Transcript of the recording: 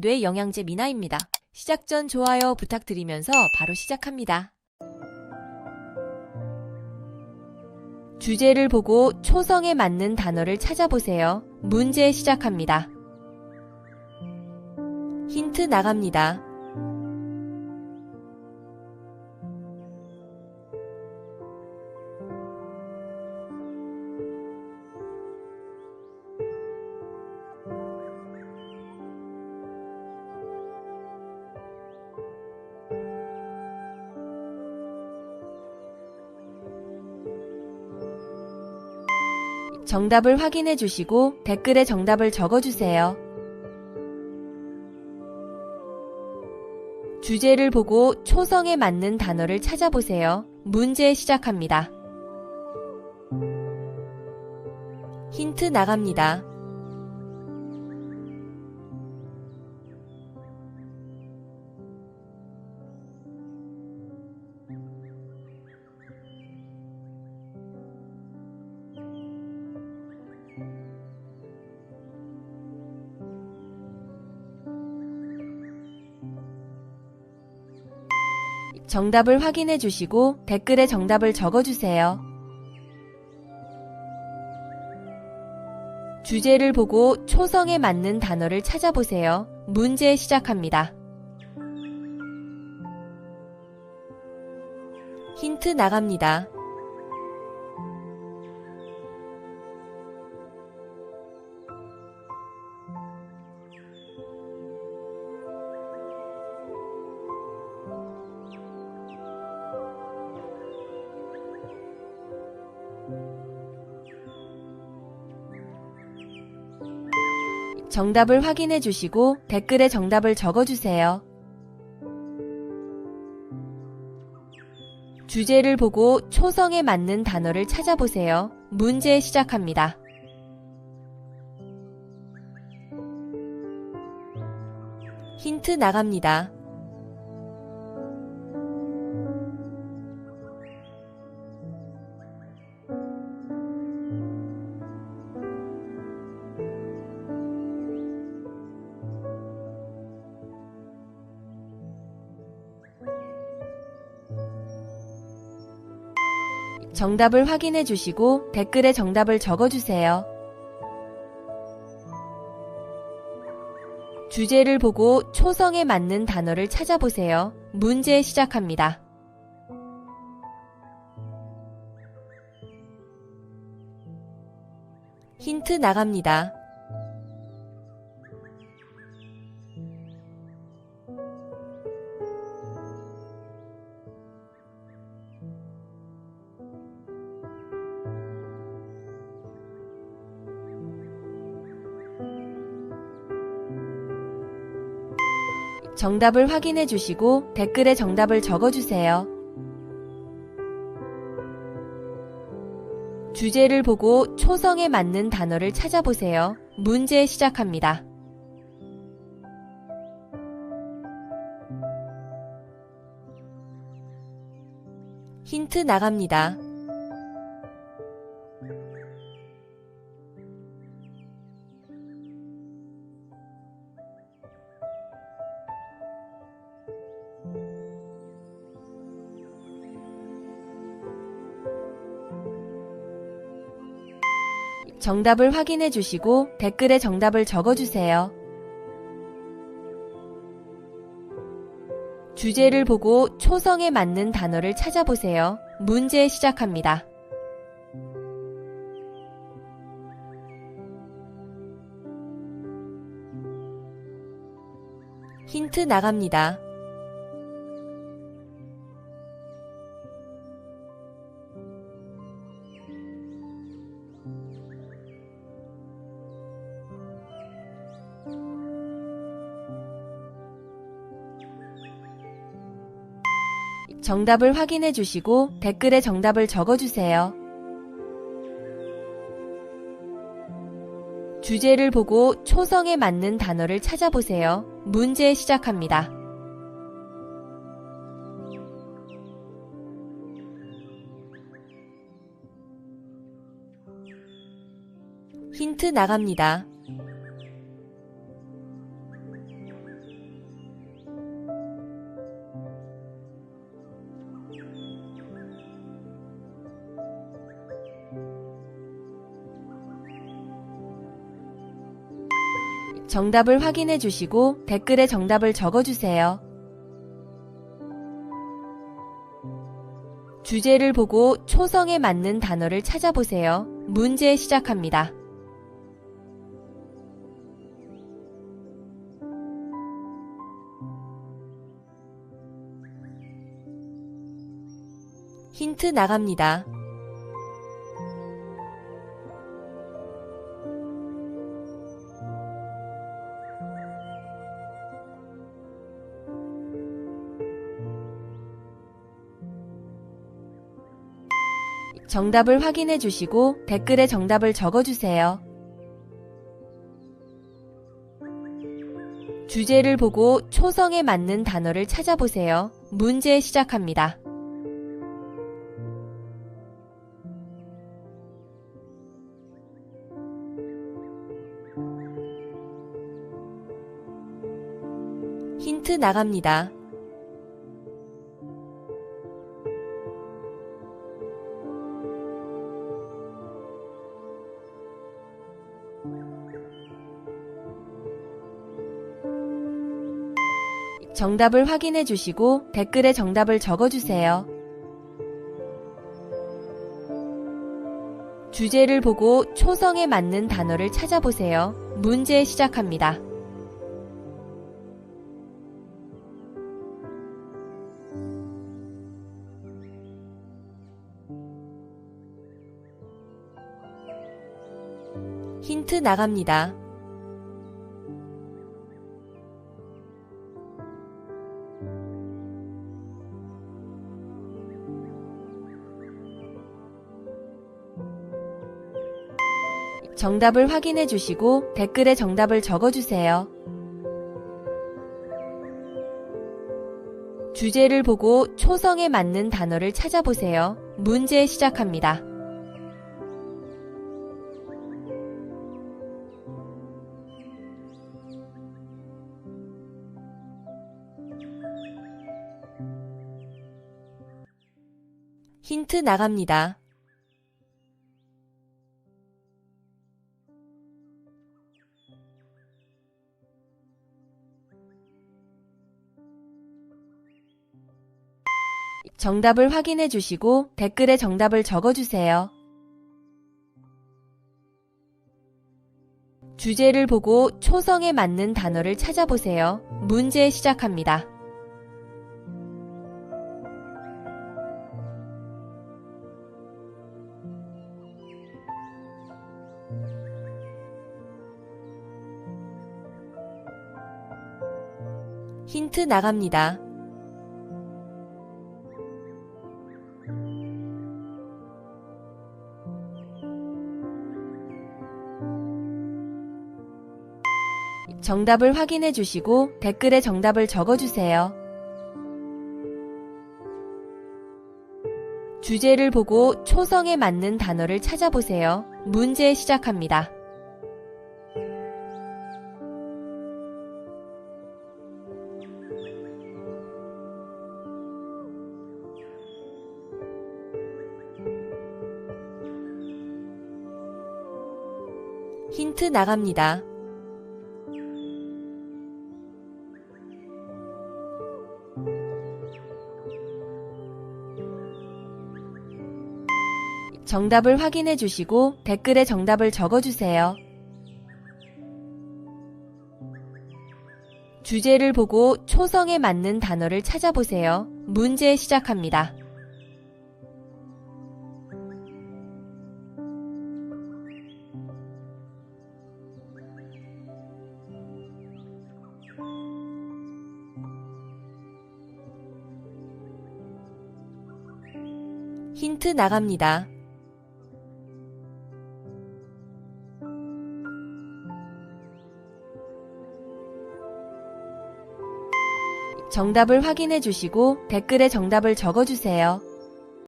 뇌 영양제 미나입니다. 시작 전 좋아요 부탁드리면서 바로 시작합니다. 주제를 보고 초성에 맞는 단어를 찾아보세요. 문제 시작합니다. 힌트 나갑니다. 정답을 확인해 주시고 댓글에 정답을 적어 주세요. 주제를 보고 초성에 맞는 단어를 찾아보세요. 문제 시작합니다. 힌트 나갑니다. 정답을 확인해 주시고 댓글에 정답을 적어 주세요. 주제를 보고 초성에 맞는 단어를 찾아보세요. 문제 시작합니다. 힌트 나갑니다. 정답을 확인해 주시고 댓글에 정답을 적어 주세요. 주제를 보고 초성에 맞는 단어를 찾아보세요. 문제 시작합니다. 힌트 나갑니다. 정답을 확인해 주시고 댓글에 정답을 적어 주세요. 주제를 보고 초성에 맞는 단어를 찾아보세요. 문제 시작합니다. 힌트 나갑니다. 정답을 확인해 주시고 댓글에 정답을 적어 주세요. 주제를 보고 초성에 맞는 단어를 찾아보세요. 문제 시작합니다. 힌트 나갑니다. 정답을 확인해 주시고 댓글에 정답을 적어 주세요. 주제를 보고 초성에 맞는 단어를 찾아보세요. 문제 시작합니다. 힌트 나갑니다. 정답을 확인해 주시고 댓글에 정답을 적어 주세요. 주제를 보고 초성에 맞는 단어를 찾아보세요. 문제 시작합니다. 힌트 나갑니다. 정답을 확인해 주시고 댓글에 정답을 적어주세요. 주제를 보고 초성에 맞는 단어를 찾아보세요. 문제 시작합니다. 힌트 나갑니다. 정답을 확인해 주시고 댓글에 정답을 적어주세요. 주제를 보고 초성에 맞는 단어를 찾아보세요. 문제 시작합니다. 힌트 나갑니다. 정답을 확인해 주시고 댓글에 정답을 적어주세요. 주제를 보고 초성에 맞는 단어를 찾아보세요. 문제 시작합니다. 힌트 나갑니다. 정답을 확인해 주시고 댓글에 정답을 적어주세요. 주제를 보고 초성에 맞는 단어를 찾아보세요. 문제 시작합니다. 힌트 나갑니다. 정답을 확인해 주시고 댓글에 정답을 적어주세요. 주제를 보고 초성에 맞는 단어를 찾아보세요. 문제 시작합니다. 힌트 나갑니다. 정답을 확인해 주시고 댓글에 정답을 적어주세요. 주제를 보고 초성에 맞는 단어를 찾아보세요. 문제 시작합니다. 힌트 나갑니다. 정답을 확인해 주시고 댓글에 정답을 적어주세요. 주제를 보고 초성에 맞는 단어를 찾아보세요. 문제 시작합니다. 힌트 나갑니다. 정답을 확인해 주시고 댓글에 정답을 적어주세요.